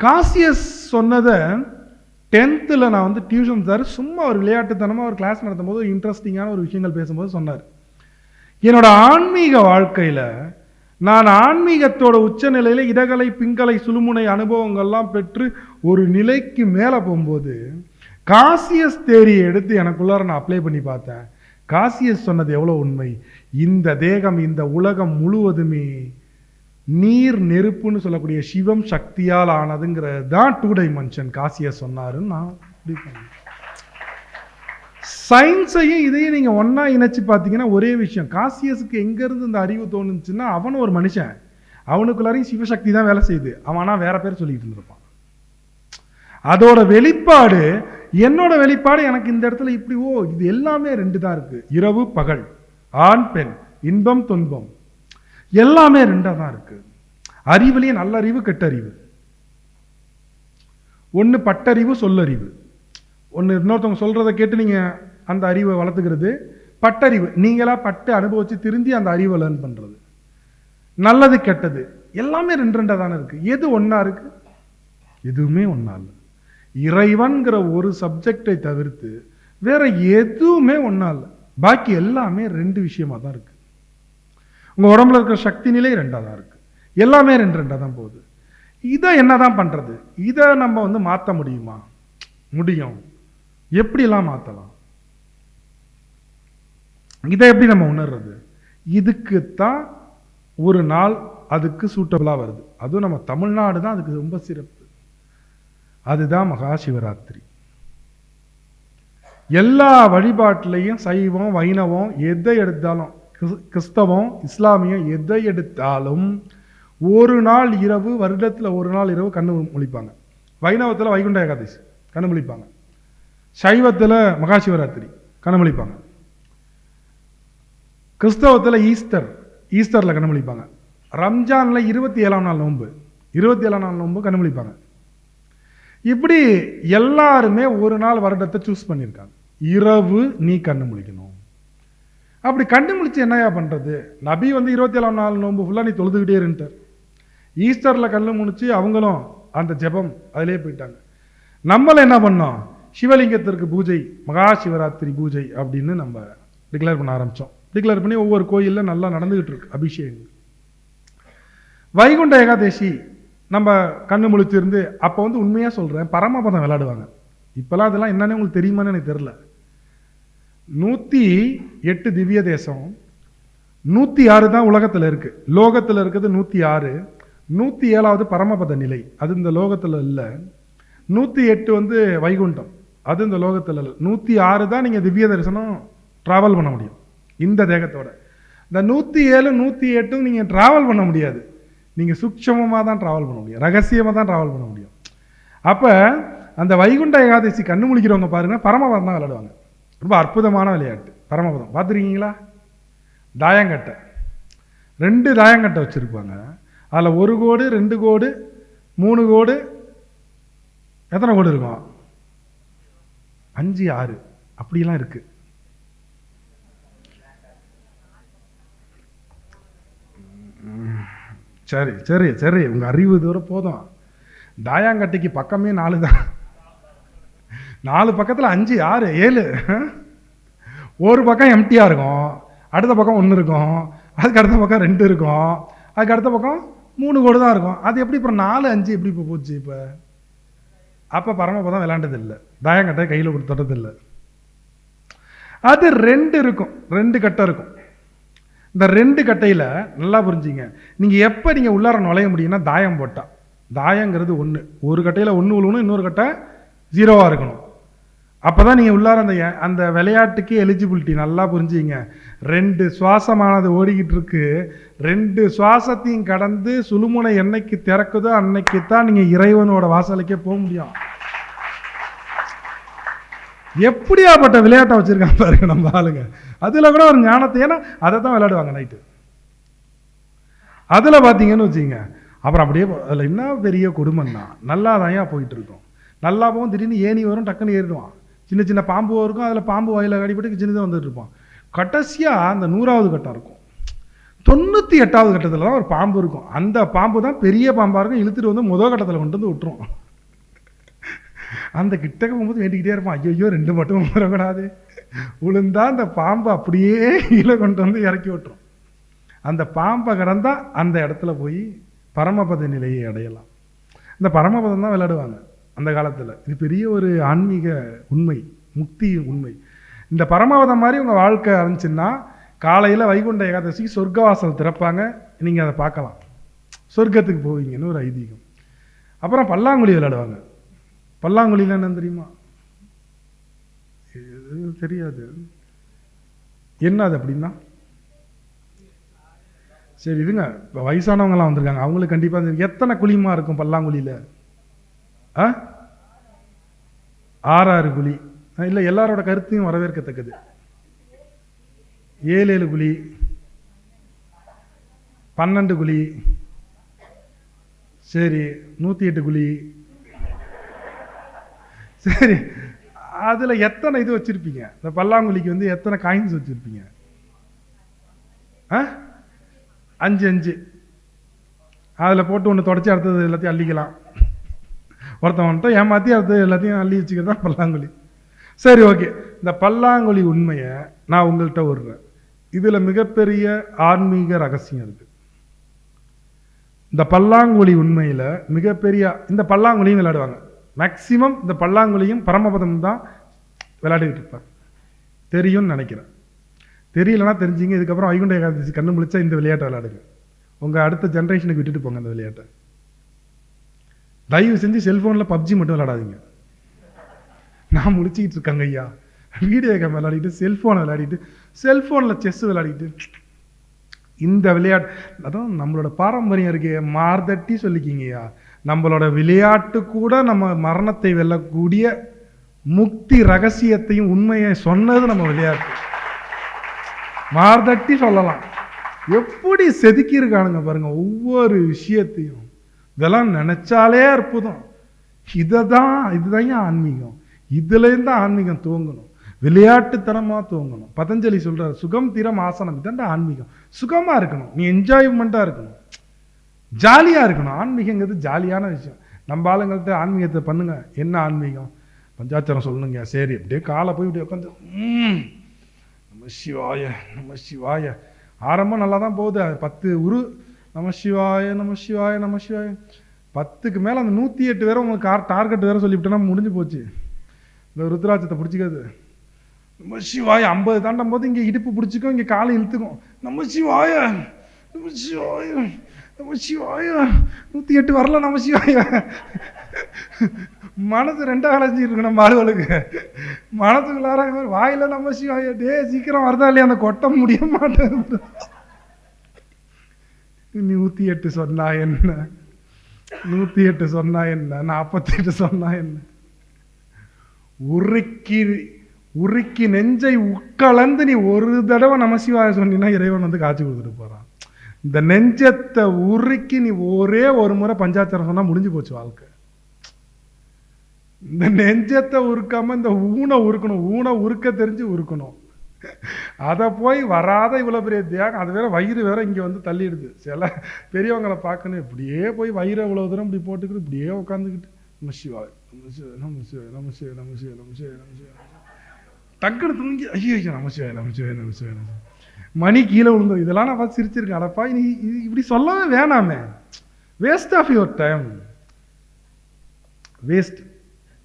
Cautious சொன்னதை டென்த்தில் நான் வந்து டியூஷன் சார் சும்மா ஒரு விளையாட்டுத்தனமாக ஒரு கிளாஸ் நடத்தும் போது இன்ட்ரெஸ்டிங்கான ஒரு விஷயங்கள் பேசும்போது சொன்னார். என்னோட ஆன்மீக வாழ்க்கையில் நான் ஆன்மீகத்தோட உச்சநிலையில் இடகலை பிங்கலை சுழுமுனை அனுபவங்கள்லாம் பெற்று ஒரு நிலைக்கு மேலே போகும்போது காசியஸ் தேரியை எடுத்து எனக்குள்ளார நான் அப்ளை பண்ணி பார்த்தேன். காசியஸ் சொன்னது எவ்வளோ உண்மை? இந்த தேகம் இந்த உலகம் முழுவதுமே நீர் நெருப்புன்னு சொல்லக்கூடிய சிவம் சக்தியால் ஆனதுங்கிறது தான் டூ டைமென்ஷன் காசியஸ் சொன்னாருன்னு நான் சயின்ஸையும் இதையும் நீங்கள் ஒன்றா இணைச்சி பார்த்தீங்கன்னா ஒரே விஷயம். காசியஸுக்கு எங்கேருந்து இந்த அறிவு தோணுச்சுன்னா அவனும் ஒரு மனுஷன். அவனுக்குள்ளாரையும் சிவசக்தி தான் வேலை செய்யுது. அவன் ஆனால் வேற பேர் சொல்லிட்டு இருந்திருப்பான். அதோட வெளிப்பாடு என்னோட வெளிப்பாடு எனக்கு இந்த இடத்துல இப்படி ஓ இது எல்லாமே ரெண்டு தான் இருக்குது இரவு பகல் ஆண் பெண் இன்பம் துன்பம். எல்லாமே ரெண்டாக தான் இருக்குது அறிவுலேயே நல்லறிவு கெட்டறிவு. ஒன்று பட்டறிவு சொல்லறிவு. ஒன்று இன்னொருத்தவங்க சொல்கிறத கேட்டு நீங்கள் அந்த அறிவை வளர்த்துக்கிறது. பட்டறிவு. நீங்களாக பட்டு அனுபவித்து திருந்தி அந்த அறிவை லேர்ன் பண்ணுறது நல்லது கெட்டது. எல்லாமே ரெண்டு ரெண்டாக தானே இருக்குது எது ஒன்றா இருக்குது எதுவுமே ஒன்றா இல்லை. இறைவன்கிற ஒரு சப்ஜெக்டை தவிர்த்து வேற எதுவுமே ஒன்றா இல்லை. பாக்கி எல்லாமே ரெண்டு விஷயமாக தான் இருக்குது உங்கள் உடம்புல இருக்கிற சக்தி நிலை ரெண்டாக தான் இருக்கு. எல்லாமே ரெண்டு ரெண்டாக தான் போகுது. இதை என்னதான் பண்றது? இதை நம்ம வந்து மாற்ற முடியுமா? முடியும். எப்படிலாம் மாற்றலாம் இதை எப்படி நம்ம உணர்றது? இதுக்குத்தான் ஒரு நாள் அதுக்கு சூட்டபிளாக வருது. அதுவும் நம்ம தமிழ்நாடு தான் அதுக்கு ரொம்ப சிறப்பு. அதுதான் மகா சிவராத்திரி எல்லா வழிபாட்டிலையும் சைவம் வைணவம் எதை எடுத்தாலும் கிறிஸ்தவம் இஸ்லாமியம் எதை எடுத்தாலும் ஒரு நாள் இரவு வருடத்தில் ஒரு நாள் இரவு கண்ணு முழிப்பாங்க. வைணவத்தில் வைகுண்ட ஏகாதசி கண்ணு முழிப்பாங்க. சைவத்தில் மகாசிவராத்திரி கண்ணு முழிப்பாங்க. கிறிஸ்தவத்தில் ஈஸ்டர் ஈஸ்டரில் கண்ணு முழிப்பாங்க. ரம்ஜானில் இருபத்தி ஏழாம் நாள் நோன்பு இருபத்தி ஏழாம் நாள் நோன்பு கண்ணு முழிப்பாங்க. இப்படி எல்லாருமே ஒரு நாள் வருடத்தை சூஸ் பண்ணியிருக்காங்க. இரவு நீ கண்ணு முழிக்கணும். அப்படி கண்ணு முழிச்சு என்னையா பண்ணுறது நபி வந்து இருபத்தி ஏழாம் நாள் நோன்பு ஃபுல்லாக நீ தொழுதுகிட்டே இருந்துட்டார். ஈஸ்டரில் கண்ணு முழிச்சு அவங்களும் அந்த ஜெபம் அதிலே போயிட்டாங்க. நம்மளை என்ன பண்ணோம்? சிவலிங்கத்திற்கு பூஜை மகா சிவராத்திரி பூஜை அப்படின்னு நம்ம டிக்ளேர் பண்ண ஆரம்பித்தோம் டிக்ளேர் பண்ணி ஒவ்வொரு கோயிலில் நல்லா நடந்துக்கிட்டு இருக்கு அபிஷேகங்கள். வைகுண்ட ஏகாதசி நம்ம கண்ணு முழிச்சிருந்து அப்போ வந்து உண்மையாக சொல்கிறேன் பரமபதம் விளையாடுவாங்க. இப்போலாம் அதெல்லாம் என்னன்னு உங்களுக்கு தெரியுமான்னு எனக்கு தெரில நூற்றி எட்டு திவ்ய தேசம். நூற்றி ஆறு தான் உலகத்தில் இருக்குது லோகத்தில் இருக்கிறது நூற்றி ஆறு. நூற்றி ஏழாவது பரமபத நிலை. அது இந்த லோகத்தில் இல்லை. நூற்றி எட்டு வந்து வைகுண்டம். அது இந்த லோகத்தில் இல்லை. நூற்றி ஆறு தான் நீங்கள் திவ்ய தரிசனம் ட்ராவல் பண்ண முடியும். இந்த தேகத்தோட. இந்த நூற்றி ஏழு நூற்றி எட்டும் நீங்கள் ட்ராவல் பண்ண முடியாது. நீங்கள் சூக்ஷமமாக தான் ட்ராவல் பண்ண முடியும். ரகசியமாக தான் ட்ராவல் பண்ண முடியும். அப்போ அந்த வைகுண்ட ஏகாதசி கண்ணு முழிக்கிறவங்க பாருங்க பரமபதம் தான் விளையாடுவாங்க. ரொம்ப அற்புதமான விளையாட்டு. பரமபதம். பார்த்துருக்கீங்களா? தாயங்கட்டை. ரெண்டு தாயங்கட்டை வச்சுருப்பாங்க. அதில் ஒரு கோடு ரெண்டு கோடு மூணு கோடு எத்தனை கோடு இருக்கும்? அஞ்சு ஆறு. அப்படிலாம் இருக்குது சரி சரி சரி. உங்கள் அறிவு தூரம் போதும். தாயாங்கட்டைக்கு பக்கமே நாலு தான். நாலு பக்கத்தில் அஞ்சு ஆறு ஏழு. ஒரு பக்கம் எம்டியாக இருக்கும். அடுத்த பக்கம் ஒன்று இருக்கும். அதுக்கு அடுத்த பக்கம் ரெண்டு இருக்கும். அதுக்கு அடுத்த பக்கம் மூணு கோடு தான் இருக்கும். அது எப்படி இப்போ நாலு அஞ்சு எப்படி இப்போ போச்சு இப்போ? அப்போ பரமபதம் விளையாண்டது இல்லை. தாயங்கட்டை கையில் கொடுத்துட்டது இல்லை அது ரெண்டு இருக்கும். ரெண்டு கட்டை இருக்கும். இந்த ரெண்டு கட்டையில் நல்லா புரிஞ்சுங்க. நீங்கள் எப்போ நீங்கள் உள்ளார நுழைய முடியும்னா தாயம் போட்டால் தாயங்கிறது ஒன்று ஒரு கட்டையில் ஒன்று விழுணும் இன்னொரு கட்டை ஜீரோவாக இருக்கணும். அப்போ தான் நீங்கள் உள்ளார அந்த அந்த விளையாட்டுக்கு எலிஜிபிலிட்டி நல்லா புரிஞ்சுங்க ரெண்டு சுவாசமானது ஓடிக்கிட்டு இருக்கு. ரெண்டு சுவாசத்தையும் கடந்து சுழுமுனை என்னைக்கு திறக்குதோ அன்னைக்கு தான் நீங்கள் இறைவனோட வாசலுக்கே போக முடியும். எப்படியாப்பட்ட விளையாட்டை வச்சுருக்காங்க பாருங்க நம்ம ஆளுங்க. அதில் கூட ஒரு ஞானத்தை ஏன்னா அதை தான் விளையாடுவாங்க நைட்டு அதில் பார்த்தீங்கன்னு வச்சுங்க அப்புறம் அப்படியே அதில் என்ன பெரிய குடும்பம்னா நல்லா தான் போயிட்டு இருக்கும். நல்லா போகும் திடீர்னு ஏணி வரும் டக்குன்னு ஏறிடுவான். சின்ன சின்ன பாம்பு இருக்கும் அதில் பாம்பு வாயில் கடிபட்டு சின்னதாக வந்துட்டு இருப்பான். அந்த நூறாவது கட்டம் இருக்கும். தொண்ணூற்றி எட்டாவது கட்டத்தில் தான் ஒரு பாம்பு இருக்கும். அந்த பாம்பு தான் பெரிய பாம்பாக இருக்கும். இழுத்துட்டு வந்து முதல் கட்டத்தில் கொண்டு வந்து விட்டுரும். அந்த கிட்டக்க போகும்போது வேண்டிக்கிட்டே இருப்பான். ஐயோ ரெண்டு மட்டும் வரக்கூடாது. விழுந்தா அந்த பாம்பை அப்படியே கீழே கொண்டு வந்து இறக்கி விட்டுரும். அந்த பாம்பை கடந்தால் அந்த இடத்துல போய் பரமபத நிலையை அடையலாம். இந்த பரமபதம் தான் விளையாடுவாங்க. அந்த காலத்தில். இது பெரிய ஒரு ஆன்மீக உண்மை முக்தி உண்மை. இந்த பரமாவதம் மாதிரி உங்கள் வாழ்க்கை இருந்துச்சுன்னா காலையில் வைகுண்ட ஏகாதசிக்கு சொர்க்கவாசல் திறப்பாங்க. நீங்கள் அதை பார்க்கலாம். சொர்க்கத்துக்கு போவீங்கன்னு ஒரு ஐதீகம். அப்புறம் பல்லாங்குழி விளையாடுவாங்க. பல்லாங்குழியில் என்னன்னு தெரியுமா? தெரியாது. என்ன அது அப்படின்னா? சரி இதுங்க இப்போ வயசானவங்கலாம் வந்திருக்காங்க. அவங்களுக்கு கண்டிப்பாக தெரியும். எத்தனை குழிமா இருக்கும் பல்லாங்குழியில்? ஆ? ஆறாறு குழி. இல்லை எல்லாரோட கருத்தையும் வரவேற்கத்தக்கது. ஏழு ஏழு குழி பன்னெண்டு குழி சரி நூற்றி எட்டு குழி. சரி அதில் எத்தனை இது வச்சுருப்பீங்க? இந்த பல்லாங்குழிக்கு வந்து எத்தனை காயின்ஸ் வச்சுருப்பீங்க? ஆ? அஞ்சு அஞ்சு. அதில் போட்டு ஒன்று தொடச்சி அடுத்தது எல்லாத்தையும் அள்ளிக்கலாம். ஒருத்தன் ஏமாற்றி அது எல்லாத்தையும் அள்ளி வச்சுக்கிறது தான் பல்லாங்குழி. சரி ஓகே. இந்த பல்லாங்குழி உண்மையை நான் உங்கள்கிட்ட விடுறேன். இதில் மிகப்பெரிய ஆன்மீக ரகசியம் இருக்குது இந்த பல்லாங்குழி உண்மையில் மிகப்பெரிய இந்த பல்லாங்குழியும் விளையாடுவாங்க. மேக்சிமம் இந்த பல்லாங்குழியும் பரமபதம் தான் விளையாடிட்டு இருப்பாங்க தெரியும்னு நினைக்கிறேன். தெரியலனா தெரிஞ்சுங்க. இதுக்கப்புறம் வைகுண்ட ஏகாதசி கண்ணு முழிச்சா இந்த விளையாட்டை விளையாடுங்க. உங்கள் அடுத்த ஜென்ரேஷனுக்கு விட்டுட்டு போங்க அந்த விளையாட்டை. தயவு செஞ்சு செல்ஃபோனில் பப்ஜி மட்டும் விளையாடாதீங்க. நான் முடிச்சுக்கிட்டு இருக்கேங்க ஐயா. வீடியோ கேம் விளையாடிட்டு செல்ஃபோனை விளையாடிட்டு செல்ஃபோனில் செஸ் விளையாடிட்டு. இந்த விளையாட்டு அதான் நம்மளோட பாரம்பரியம் இருக்கே மார்தட்டி சொல்லிக்கிங்கய்யா நம்மளோட விளையாட்டு கூட நம்ம மரணத்தை வெல்லக்கூடிய முக்தி ரகசியத்தையும் உண்மையை சொன்னது நம்ம விளையாட்டு. மார்தட்டி சொல்லலாம். எப்படி செதுக்கியிருக்கானுங்க பாருங்கள் ஒவ்வொரு விஷயத்தையும். இதெல்லாம் நினச்சாலே அற்புதம். இதை தான் இதுதான் ஆன்மீகம்? இதுலேருந்து தான் ஆன்மீகம் துவங்கணும். விளையாட்டுத்தனமாக துவங்கணும். பதஞ்சலி சொல்கிறார் சுகம் தீரம் ஆசனம். இதாண்டா ஆன்மீகம். சுகமாக இருக்கணும். நீ என்ஜாய்மெண்ட்டாக இருக்கணும். ஜாலியாக இருக்கணும். ஆன்மீகங்கிறது ஜாலியான விஷயம். நம்ம ஆளுங்கள்ட்ட ஆன்மீகத்தை பண்ணுங்க. என்ன ஆன்மீகம்? பஞ்சாச்சரம் சொல்லணுங்க சரி அப்படியே காலை போய் இப்படி உட்காந்து ம் சிவாய நம்ம சிவாய. ஆரம்பம் நல்லா தான் போகுது. அது பத்து உரு நம சிவாய நம சிவாய நம சிவாய. பத்துக்கு மேலே அந்த நூற்றி எட்டு பேரை உங்களுக்கு கார் டார்கெட் வேற சொல்லிவிட்டேன்னா முடிஞ்சு போச்சு. இந்த ருத்ராட்சத்தை பிடிச்சிக்காது. நம்ம சிவாய ஐம்பது தாண்டும் போது இங்கே இடுப்பு பிடிச்சிக்கும் இங்கே காலை இழுத்துக்கும். நம்ம சிவாய நம்ம சிவாய நம்ம சிவாய. நூற்றி எட்டு வரல நம்ம சிவாய. மனசு ரெண்டாக அலைஞ்சி இருக்கு நம்ம ஆளுகளுக்கு. மனசுக்குள்ளார வாயில நம்ம சிவாய. டே சீக்கிரம் வரதா இல்லையா? அந்த கொட்ட முடிய மாட்டேன் நூற்றி எட்டு சொன்னா என்ன? நூற்றி எட்டு சொன்னா என்ன? நாற்பத்தி எட்டு சொன்னா என்ன? உருக்கி உருக்கி நெஞ்சை உட்கலந்து நீ ஒரு தடவை நமசிவாய சொன்னீங்கன்னா இறைவன் வந்து காட்சி கொடுத்துட்டு போகிறான் இந்த நெஞ்சத்தை உருக்கி நீ ஒரே ஒரு முறை பஞ்சாச்சரம் சொன்னால் முடிஞ்சு போச்சு வாழ்க்கை. இந்த நெஞ்சத்தை உருக்காமல் இந்த ஊனை உருக்கணும். ஊனை உருக்க தெரிஞ்சு உருக்கணும். அதை போய் வராத இவ்வளோ பெரிய தியாகம் அது வேற வயிறு வேற இங்கே வந்து தள்ளிடுது. சில பெரியவங்களை பார்க்கணும் இப்படியே போய் வயிறு இவ்வளோ தூரம் இப்படி போட்டுக்கிட்டு இப்படியே உட்காந்துக்கிட்டு நம்ம சிவா நம்ம சிவ நம்ம சிவ நம்ம சிவ நம்ம சிவ நம்ம சிவ நம்ம சிவ டக்குனு தூங்கி ஐயோ ஐயோ நம்ம சிவ நம்ம சிவ நம்ம சிவ நம்ம மணி கீழே விழுந்தோம் இதெல்லாம் நான் பார்த்து சிரிச்சிருக்கேன். அடப்பா நீ இப்படி சொல்லவே வேணாமே. Waste of your time waste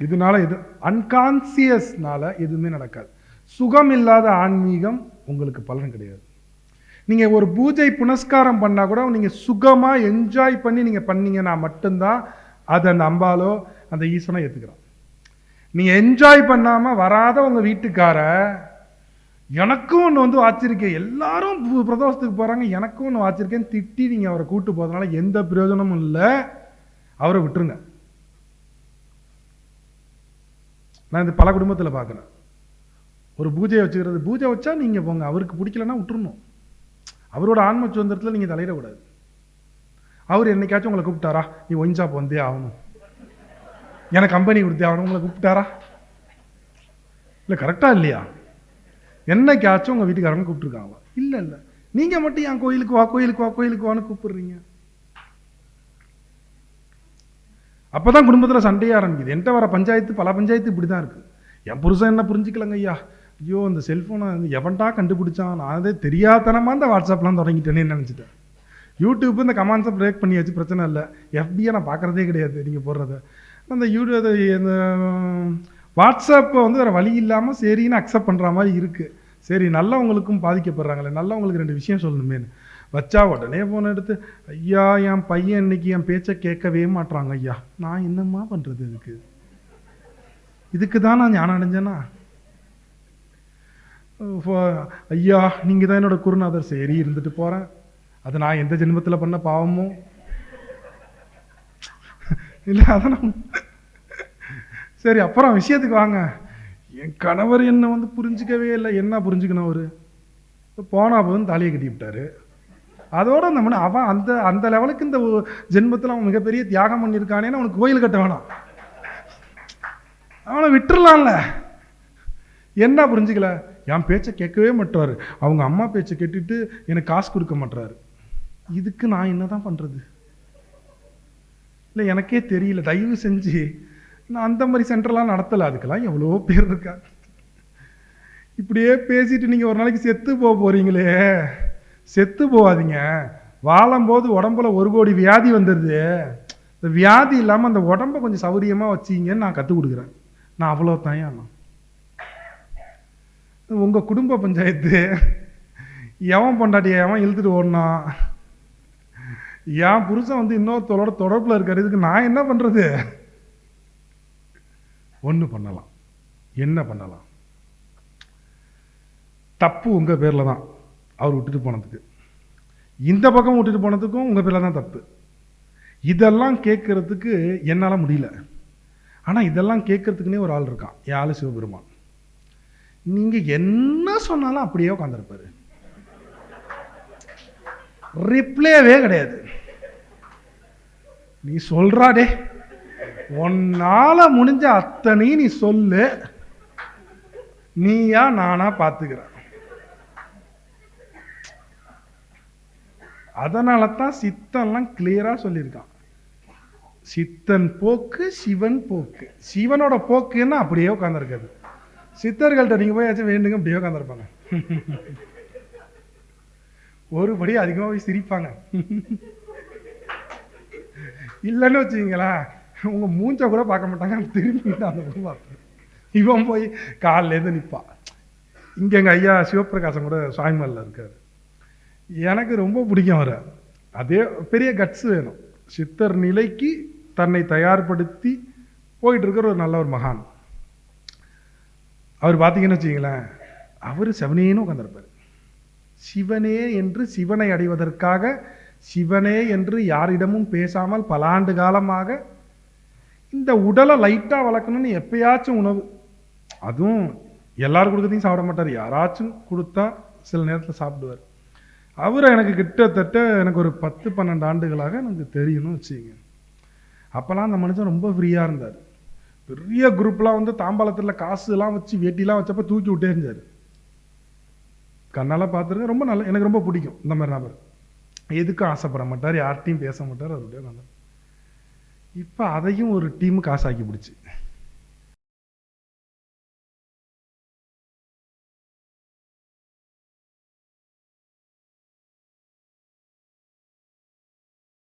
இதனால இது அன்கான்சியஸ்னால எதுவுமே நடக்காது. சுகம் இல்லாத ஆன்மீகம் உங்களுக்கு பலன் கிடையாது. நீங்கள் ஒரு பூஜை புனஸ்காரம் பண்ணால் கூட நீங்கள் சுகமாக என்ஜாய் பண்ணி நீங்கள் பண்ணீங்கன்னா மட்டும்தான் அதை நம்பாலோ அந்த ஈசனோ ஏற்றுக்கிறான் நீங்கள் என்ஜாய் பண்ணாமல் வராத உங்கள் வீட்டுக்கார எனக்கும் ஒன்று வந்து வாச்சிருக்கேன் எல்லாரும் பிரதோஷத்துக்கு போகிறாங்க எனக்கும் ஒன்று வாச்சிருக்கேன் திட்டி நீங்கள் அவரை கூட்டு போகிறதுனால எந்த பிரயோஜனமும் இல்லை. அவரை விட்டுருங்க. நான் இது பல குடும்பத்தில் பார்க்குறேன் ஒரு பூஜையை வச்சுக்கிறது. பூஜை வச்சா நீங்கள் போங்க அவருக்கு பிடிக்கலன்னா விட்டுறணும். அவரோட ஆன்ம சுதந்திரத்தில் நீங்கள் தலையிடக்கூடாது. அவர் என்னைக்காச்சும் உங்களை கூப்பிட்டாரா? நீ ஒயின் ஷாப் வந்தே ஆகணும். எனக்கு கம்பெனி கொடுத்தே ஆகணும். உங்களை கூப்பிட்டாரா? இல்லை கரெக்டாக இல்லையா? என்னைக்காச்சும் உங்கள் வீட்டுக்காரங்க கூப்பிட்டுருக்காங்களா இல்லை இல்லை. நீங்க மட்டும் என் கோயிலுக்கு வா கோயிலுக்கு வா கோயிலுக்கு வான்னு கூப்பிடுறீங்க? அப்பதான் குடும்பத்துல சண்டையே ஆரம்பிக்குது. என்கிட்ட வர பஞ்சாயத்து பல பஞ்சாயத்து இப்படிதான் இருக்கு. என் புருஷன் என்ன புரிஞ்சுக்கலங்க ஐயா? ஐயோ இந்த செல்ஃபோனை வந்து எவன்டா கண்டுபிடிச்சான்? நான் அதே தெரியாதனமாக இந்த வாட்ஸ்அப்லாம் தொடங்கிட்டேன்னு நினச்சிட்டேன்? யூடியூப் இந்த கமெண்ட்ஸை பிரேக் பண்ணியாச்சு பிரச்சனை இல்லை. எஃபியை நான் பார்க்குறதே கிடையாது நீங்கள் போடுறத. அந்த யூடியூப் இந்த வாட்ஸ்அப்பை வந்து வேறு வழி இல்லாமல் சரின்னு அக்செப்ட் பண்ணுற மாதிரி இருக்குது சரி நல்லவங்களுக்கும் பாதிக்கப்படுறாங்களே நல்லவங்களுக்கு ரெண்டு விஷயம் சொல்லணுமேனு வச்சா உடனே ஃபோன் எடுத்து ஐயா என் பையன் இன்னைக்கு என் பேச்சை கேட்கவே மாட்றாங்க ஐயா. நான் என்னம்மா பண்ணுறது இதுக்கு? இதுக்கு தான் நான் ஞானம் அடைஞ்சேனா? ஐயா நீங்கள் தான் என்னோட குருநாதர். சரி இருந்துட்டு போகிறேன் அது நான் எந்த ஜென்மத்தில் பண்ண பாவமோ? இல்லை அதான் சரி அப்புறம் விஷயத்துக்கு வாங்க. என் கணவர் என்னை வந்து புரிஞ்சுக்கவே இல்லை. என்ன புரிஞ்சுக்கணும் அவர்? போனா போதும் தாலியை கட்டி விட்டாரு. அதோட அந்த அவன் அந்த அந்த லெவலுக்கு இந்த ஜென்மத்தில் அவன் மிகப்பெரிய தியாகம் பண்ணியிருக்கானேன்னு அவனுக்கு கோயில் கட்ட வேணாம். அவனை விட்டுறலாம்ல. என்ன புரிஞ்சுக்கல? என் பேச்சை கேட்கவே மாட்டாரு. அவங்க அம்மா பேச்சை கேட்டுட்டு எனக்கு காசு கொடுக்க மாட்டுறாரு இதுக்கு நான் என்ன தான் பண்ணுறது இல்லை எனக்கே தெரியல. தயவு செஞ்சு நான் அந்த மாதிரி சென்டர்லாம் நடத்தலை. அதுக்கெல்லாம் எவ்வளோ பேர் இருக்கா இப்படியே பேசிட்டு நீங்கள் ஒரு நாளைக்கு செத்து போக போகிறீங்களே செத்து போகாதீங்க. வாழும்போது உடம்புல ஒரு கோடி வியாதி வந்துடுது இந்த வியாதி இல்லாமல் அந்த உடம்ப கொஞ்சம் சௌரியமாக வச்சிங்கன்னு நான் கற்றுக் கொடுக்குறேன். நான் அவ்வளோ தான் நான் உங்கள் குடும்ப பஞ்சாயத்து. எவன் பொண்டாட்டியை எவன் இழுத்துட்டு ஓடினான் என் புருஷன் வந்து இன்னொருத்தரோட தொடர்பில் இருக்கார். இதுக்கு நான் என்ன பண்ணுறது ஒன்று பண்ணலாம். என்ன பண்ணலாம்? தப்பு உங்கள் பேரில் தான். அவர் விட்டுட்டு போனதுக்கு. இந்த பக்கம் விட்டுட்டு போனதுக்கும் உங்கள் பேரில் தான் தப்பு. இதெல்லாம் கேட்குறதுக்கு என்னால் முடியல. ஆனால் இதெல்லாம் கேட்கறதுக்குனே ஒரு ஆள் இருக்கான். என் சிவபெருமான். நீங்கள் என்ன சொன்னாலும் அப்படியே உட்காந்துருப்பாரு ரிப்ளேவே கிடையாது. நீ சொல்றாடே உன்னால் முடிஞ்ச அத்தனையும் நீ சொல்லு. நீயா நானா பாத்துக்கிற அதனால தான் சித்தன்லாம் கிளியரா சொல்லியிருக்கான். சித்தன் போக்கு சிவன் போக்கு. சிவனோட போக்குன்னா அப்படியே உட்காந்துருக்காது சித்தர்கள்ட்ட நீங்கள் போய் ஏதாச்சும் வேண்டுங்க அப்படியே உட்காந்துருப்பாங்க ஒரு படி அதிகமாக போய் சிரிப்பாங்க. இல்லைன்னு வச்சுக்கிங்களேன் உங்கள் மூஞ்ச கூட பார்க்க மாட்டாங்க திரும்பிட்டு அந்த பக்கம் பார்ப்பேன் இவன் போய் காலிலேருந்து நிற்பான் இங்கே எங்கள் ஐயா சிவபிரகாசம் கூட சுவாமிமலில் இருக்கார். எனக்கு ரொம்ப பிடிக்கும் அவரை. அதே பெரிய கட்ஸ் வேணும். சித்தர் நிலைக்கு தன்னை தயார்படுத்தி போயிட்டு இருக்கிற ஒரு நல்ல ஒரு மகான். அவர் பார்த்தீங்கன்னு வச்சிங்களேன் அவர் சிவனேன்னு உட்காந்துருப்பார் சிவனே என்று சிவனை அடைவதற்காக சிவனே என்று யாரிடமும் பேசாமல் பல ஆண்டு காலமாக இந்த உடலை லைட்டாக வளர்க்கணும்னு எப்பயாச்சும் உணவு. அதுவும் எல்லாரும் கொடுக்கறதையும் சாப்பிட மாட்டார். யாராச்சும் கொடுத்தா சில நேரத்தில் சாப்பிடுவார். அவர் எனக்கு கிட்டத்தட்ட எனக்கு ஒரு பத்து பன்னெண்டு ஆண்டுகளாக எனக்கு தெரியணும்னு வச்சுங்க அப்போல்லாம் அந்த மனுஷன் ரொம்ப ஃப்ரீயாக இருந்தார். பெரிய குரூப்லாம் வந்து தாம்பாளத்தில் காசுலாம் வச்சு வேட்டிலாம் வச்சப்போ தூக்கி விட்டே இருந்தார். கண்ணால் பார்த்துருக்க ரொம்ப நல்ல எனக்கு ரொம்ப பிடிக்கும் இந்த மாதிரி நபர். எதுக்கும் ஆசைப்பட மாட்டார் யார்கிட்டையும் பேச மாட்டார் அவருடைய நல்ல இப்போ அதையும் ஒரு டீம் காசாக்கி பிடிச்சி.